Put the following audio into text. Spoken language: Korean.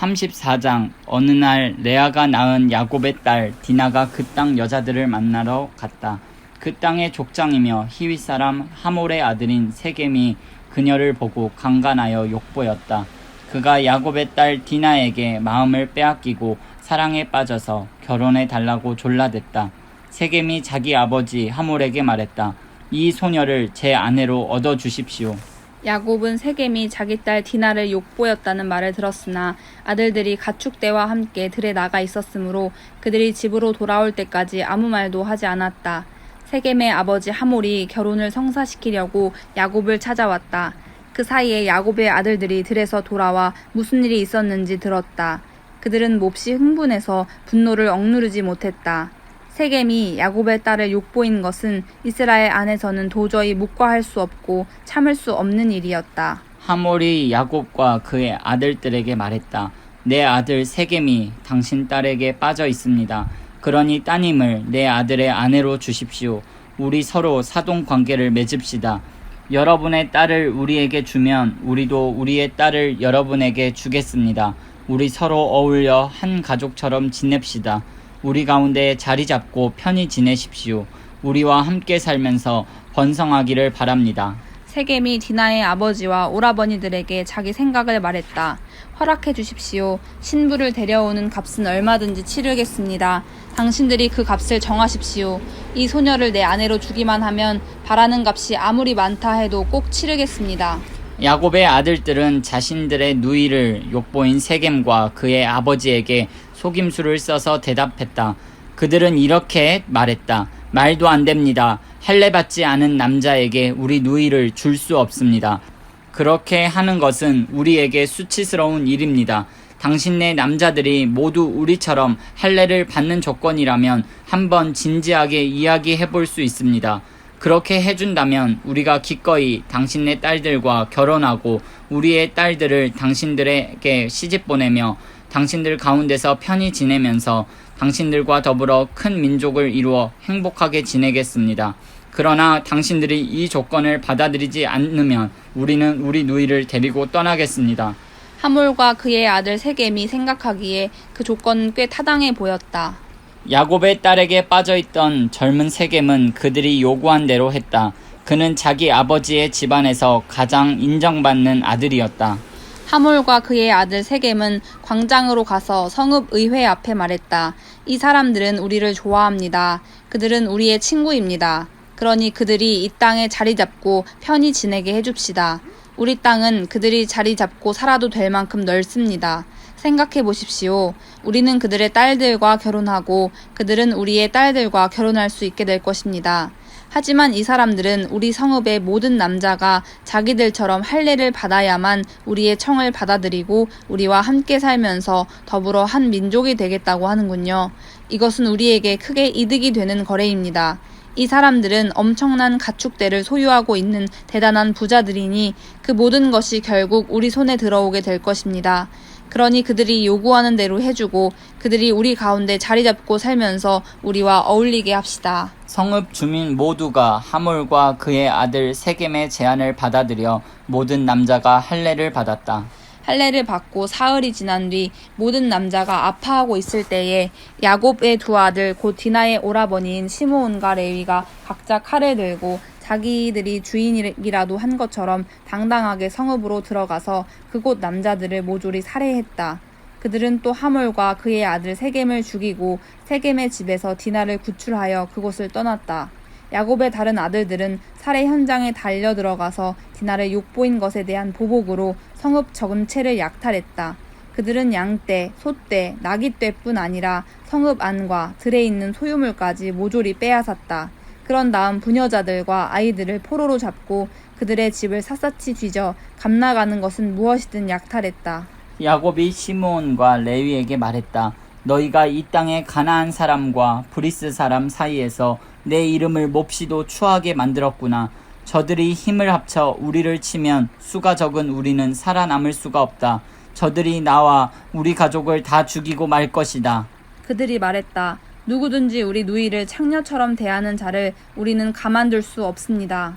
34장 어느 날 레아가 낳은 야곱의 딸 디나가 그 땅 여자들을 만나러 갔다. 그 땅의 족장이며 히윗 사람 하몰의 아들인 세겜이 그녀를 보고 강간하여 욕보였다. 그가 야곱의 딸 디나에게 마음을 빼앗기고 사랑에 빠져서 결혼해 달라고 졸라댔다. 세겜이 자기 아버지 하몰에게 말했다. 이 소녀를 제 아내로 얻어 주십시오. 야곱은 세겜이 자기 딸 디나를 욕보였다는 말을 들었으나 아들들이 가축대와 함께 들에 나가 있었으므로 그들이 집으로 돌아올 때까지 아무 말도 하지 않았다. 세겜의 아버지 하몰이 결혼을 성사시키려고 야곱을 찾아왔다. 그 사이에 야곱의 아들들이 들에서 돌아와 무슨 일이 있었는지 들었다. 그들은 몹시 흥분해서 분노를 억누르지 못했다. 세겜이 야곱의 딸을 욕보인 것은 이스라엘 안에서는 도저히 묵과할 수 없고 참을 수 없는 일이었다. 하몰이 야곱과 그의 아들들에게 말했다. 내 아들 세겜이 당신 딸에게 빠져 있습니다. 그러니 따님을 내 아들의 아내로 주십시오. 우리 서로 사돈 관계를 맺읍시다. 여러분의 딸을 우리에게 주면 우리도 우리의 딸을 여러분에게 주겠습니다. 우리 서로 어울려 한 가족처럼 지냅시다. 우리 가운데 자리 잡고 편히 지내십시오. 우리와 함께 살면서 번성하기를 바랍니다. 세겜이 디나의 아버지와 오라버니들에게 자기 생각을 말했다. 허락해 주십시오. 신부를 데려오는 값은 얼마든지 치르겠습니다. 당신들이 그 값을 정하십시오. 이 소녀를 내 아내로 주기만 하면 바라는 값이 아무리 많다 해도 꼭 치르겠습니다. 야곱의 아들들은 자신들의 누이를 욕보인 세겜과 그의 아버지에게 속임수를 써서 대답했다. 그들은 이렇게 말했다. 말도 안 됩니다. 할례 받지 않은 남자에게 우리 누이를 줄 수 없습니다. 그렇게 하는 것은 우리에게 수치스러운 일입니다. 당신네 남자들이 모두 우리처럼 할례를 받는 조건이라면 한번 진지하게 이야기해 볼 수 있습니다. 그렇게 해준다면 우리가 기꺼이 당신네 딸들과 결혼하고 우리의 딸들을 당신들에게 시집 보내며 당신들 가운데서 편히 지내면서 당신들과 더불어 큰 민족을 이루어 행복하게 지내겠습니다. 그러나 당신들이 이 조건을 받아들이지 않으면 우리는 우리 누이를 데리고 떠나겠습니다. 하몰과 그의 아들 세겜이 생각하기에 그 조건은 꽤 타당해 보였다. 야곱의 딸에게 빠져있던 젊은 세겜은 그들이 요구한 대로 했다. 그는 자기 아버지의 집안에서 가장 인정받는 아들이었다. 하몰과 그의 아들 세겜은 광장으로 가서 성읍 의회 앞에 말했다. 이 사람들은 우리를 좋아합니다. 그들은 우리의 친구입니다. 그러니 그들이 이 땅에 자리 잡고 편히 지내게 해줍시다. 우리 땅은 그들이 자리 잡고 살아도 될 만큼 넓습니다. 생각해 보십시오. 우리는 그들의 딸들과 결혼하고 그들은 우리의 딸들과 결혼할 수 있게 될 것입니다. 하지만 이 사람들은 우리 성읍의 모든 남자가 자기들처럼 할례를 받아야만 우리의 청을 받아들이고 우리와 함께 살면서 더불어 한 민족이 되겠다고 하는군요. 이것은 우리에게 크게 이득이 되는 거래입니다. 이 사람들은 엄청난 가축대를 소유하고 있는 대단한 부자들이니 그 모든 것이 결국 우리 손에 들어오게 될 것입니다. 그러니 그들이 요구하는 대로 해주고 그들이 우리 가운데 자리 잡고 살면서 우리와 어울리게 합시다. 성읍 주민 모두가 하몰과 그의 아들 세겜의 제안을 받아들여 모든 남자가 할례를 받았다. 할례를 받고 사흘이 지난 뒤 모든 남자가 아파하고 있을 때에 야곱의 두 아들 곧 디나의 오라버니인 시므온과 레위가 각자 칼을 들고 자기들이 주인이라도 한 것처럼 당당하게 성읍으로 들어가서 그곳 남자들을 모조리 살해했다. 그들은 또 하몰과 그의 아들 세겜을 죽이고 세겜의 집에서 디나를 구출하여 그곳을 떠났다. 야곱의 다른 아들들은 살해 현장에 달려 들어가서 디나를 욕보인 것에 대한 보복으로 성읍 전체를 약탈했다. 그들은 양떼, 소떼, 나귀떼뿐 아니라 성읍 안과 들에 있는 소유물까지 모조리 빼앗았다. 그런 다음 부녀자들과 아이들을 포로로 잡고 그들의 집을 샅샅이 뒤져 감나가는 것은 무엇이든 약탈했다. 야곱이 시므온과 레위에게 말했다. 너희가 이 땅의 가나안 사람과 브리스 사람 사이에서 내 이름을 몹시도 추하게 만들었구나. 저들이 힘을 합쳐 우리를 치면 수가 적은 우리는 살아남을 수가 없다. 저들이 나와 우리 가족을 다 죽이고 말 것이다. 그들이 말했다. 누구든지 우리 누이를 창녀처럼 대하는 자를 우리는 가만둘 수 없습니다.